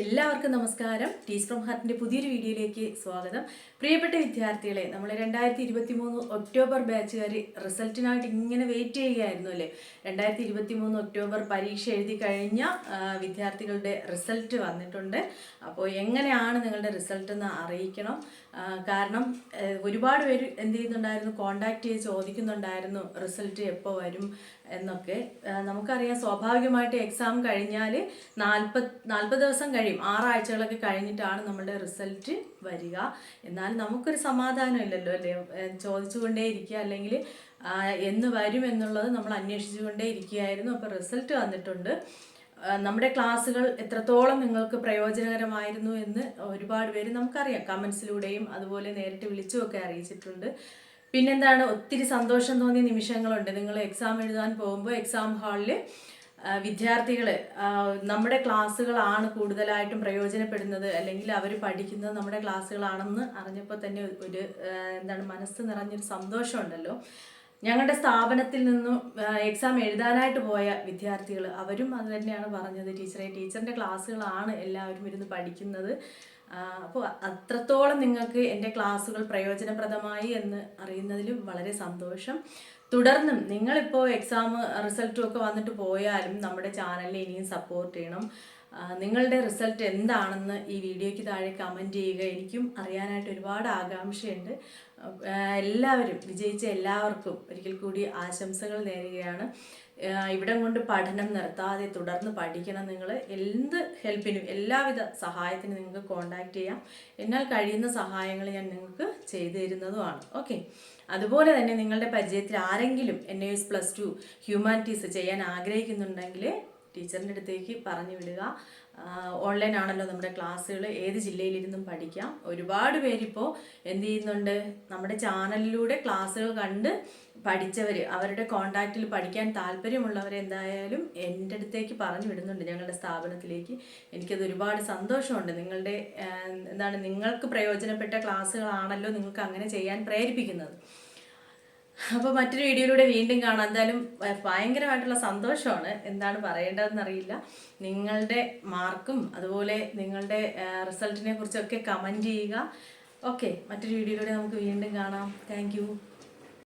എല്ലാവർക്കും നമസ്കാരം. ടീസ് ഫ്രം ഹാർട്ടിന്റെ പുതിയൊരു വീഡിയോയിലേക്ക് സ്വാഗതം. പ്രിയപ്പെട്ട വിദ്യാർത്ഥികളെ നമ്മൾ രണ്ടായിരത്തി ഇരുപത്തി മൂന്ന് ഒക്ടോബർ ബാച്ചുകാർ റിസൾട്ടിനായിട്ട് ഇങ്ങനെ വെയിറ്റ് ചെയ്യുകയായിരുന്നു അല്ലേ? രണ്ടായിരത്തി ഇരുപത്തി മൂന്ന് ഒക്ടോബർ പരീക്ഷ എഴുതി കഴിഞ്ഞ വിദ്യാർത്ഥികളുടെ റിസൾട്ട് വന്നിട്ടുണ്ട്. അപ്പോൾ എങ്ങനെയാണ് നിങ്ങളുടെ റിസൾട്ട് എന്ന് അറിയിക്കണം. കാരണം ഒരുപാട് പേര് എന്ത് ചെയ്യുന്നുണ്ടായിരുന്നു? കോണ്ടാക്ട് ചെയ്ത് ചോദിക്കുന്നുണ്ടായിരുന്നു റിസൾട്ട് എപ്പോൾ വരും എന്നൊക്കെ. നമുക്കറിയാം സ്വാഭാവികമായിട്ട് എക്സാം കഴിഞ്ഞാൽ നാൽപ്പത് നാൽപ്പത് ദിവസം കഴിയും. ആറാഴ്ചകളൊക്കെ കഴിഞ്ഞിട്ടാണ് നമ്മുടെ റിസൾട്ട് വരിക. എന്നാൽ നമുക്കൊരു സമാധാനം ഇല്ലല്ലോ അല്ലേ ചോദിച്ചുകൊണ്ടേ ഇരിക്കുക അല്ലെങ്കിൽ എന്ന് വരും എന്നുള്ളത് നമ്മൾ അന്വേഷിച്ചുകൊണ്ടേ ഇരിക്കുകയായിരുന്നു. അപ്പോൾ റിസൾട്ട് വന്നിട്ടുണ്ട്. നമ്മുടെ ക്ലാസ്സുകൾ എത്രത്തോളം നിങ്ങൾക്ക് പ്രയോജനകരമായിരുന്നു എന്ന് ഒരുപാട് പേര് നമുക്കറിയാം. കമൻസിലൂടെയും അതുപോലെ നേരിട്ട് വിളിച്ചുമൊക്കെ അറിയിച്ചിട്ടുണ്ട്. പിന്നെന്താണ്? ഒത്തിരി സന്തോഷം തോന്നിയ നിമിഷങ്ങളുണ്ട്. നിങ്ങൾ എക്സാം എഴുതാൻ പോകുമ്പോൾ എക്സാം ഹാളിൽ വിദ്യാർത്ഥികൾ നമ്മുടെ ക്ലാസ്സുകളാണ് കൂടുതലായിട്ടും പ്രയോജനപ്പെടുന്നത്. അല്ലെങ്കിൽ അവർ പഠിക്കുന്നത് നമ്മുടെ ക്ലാസ്സുകളാണെന്ന് അറിഞ്ഞപ്പോൾ തന്നെ ഒരു എന്താണ് മനസ്സ് നിറഞ്ഞൊരു സന്തോഷമുണ്ടല്ലോ. ഞങ്ങളുടെ സ്ഥാപനത്തിൽ നിന്നും എക്സാം എഴുതാനായിട്ട് പോയ വിദ്യാർത്ഥികൾ അവരും അത് തന്നെയാണ് പറഞ്ഞത്. ടീച്ചറെ ടീച്ചറിന്റെ ക്ലാസ്സുകളാണ് എല്ലാവരും ഇരുന്ന് പഠിക്കുന്നത്. അപ്പോൾ അത്രത്തോളം നിങ്ങൾക്ക് എന്റെ ക്ലാസ്സുകൾ പ്രയോജനപ്രദമായി എന്ന് അറിയുന്നതിലും വളരെ സന്തോഷം. തുടർന്നും നിങ്ങളിപ്പോൾ എക്സാം റിസൾട്ടും ഒക്കെ വന്നിട്ട് പോയാലും നമ്മുടെ ചാനലിനെ ഇനിയും സപ്പോർട്ട് ചെയ്യണം. നിങ്ങളുടെ റിസൾട്ട് എന്താണെന്ന് ഈ വീഡിയോയ്ക്ക് താഴെ കമന്റ് ചെയ്യുക. എനിക്കും അറിയാനായിട്ട് ഒരുപാട് ആകാംക്ഷയുണ്ട്. എല്ലാവരും വിജയിച്ച എല്ലാവർക്കും ഒരിക്കൽ കൂടി ആശംസകൾ നേരുകയാണ്. ഇവിടം കൊണ്ട് പഠനം നിർത്താതെ തുടർന്ന് പഠിക്കണം. നിങ്ങൾ എന്ത് ഹെൽപ്പിനും എല്ലാവിധ സഹായത്തിനും നിങ്ങൾക്ക് കോൺടാക്റ്റ് ചെയ്യാം. എന്നാൽ കഴിയുന്ന സഹായങ്ങൾ ഞാൻ നിങ്ങൾക്ക് ചെയ്തു തരുന്നതുമാണ്. ഓക്കെ. അതുപോലെ തന്നെ നിങ്ങളുടെ പരിചയത്തിൽ ആരെങ്കിലും N S plus two humanities ചെയ്യാൻ ആഗ്രഹിക്കുന്നുണ്ടെങ്കിൽ ടീച്ചറിന്റെ അടുത്തേക്ക് പറഞ്ഞു വിടുക. ഓൺലൈൻ ആണല്ലോ നമ്മുടെ ക്ലാസ്സുകൾ. ഏത് ജില്ലയിലിരുന്നും പഠിക്കാം. ഒരുപാട് പേരിപ്പോൾ എന്ത് ചെയ്യുന്നുണ്ട്? നമ്മുടെ ചാനലിലൂടെ ക്ലാസ്സുകൾ കണ്ട് പഠിച്ചവർ അവരുടെ കോണ്ടാക്റ്റിൽ പഠിക്കാൻ താല്പര്യമുള്ളവർ എന്തായാലും എന്റെ അടുത്തേക്ക് പറഞ്ഞു വിടുന്നുണ്ട് ഞങ്ങളുടെ സ്ഥാപനത്തിലേക്ക്. എനിക്കത് ഒരുപാട് സന്തോഷമുണ്ട്. നിങ്ങളുടെ എന്താണ് നിങ്ങൾക്ക് പ്രയോജനപ്പെട്ട ക്ലാസ്സുകളാണല്ലോ നിങ്ങൾക്ക് അങ്ങനെ ചെയ്യാൻ പ്രേരിപ്പിക്കുന്നത്. അപ്പോൾ മറ്റൊരു വീഡിയോയിലൂടെ വീണ്ടും കാണാം. എന്തായാലും ഭയങ്കരമായിട്ടുള്ള സന്തോഷമാണ്. എന്താണ് പറയേണ്ടതെന്ന് അറിയില്ല നിങ്ങളുടെ മാർക്കും അതുപോലെ നിങ്ങളുടെ റിസൾട്ടിനെ കുറിച്ചൊക്കെ കമന്റ് ചെയ്യുക. ഓക്കെ മറ്റൊരു വീഡിയോയിലൂടെ നമുക്ക് വീണ്ടും കാണാം. താങ്ക്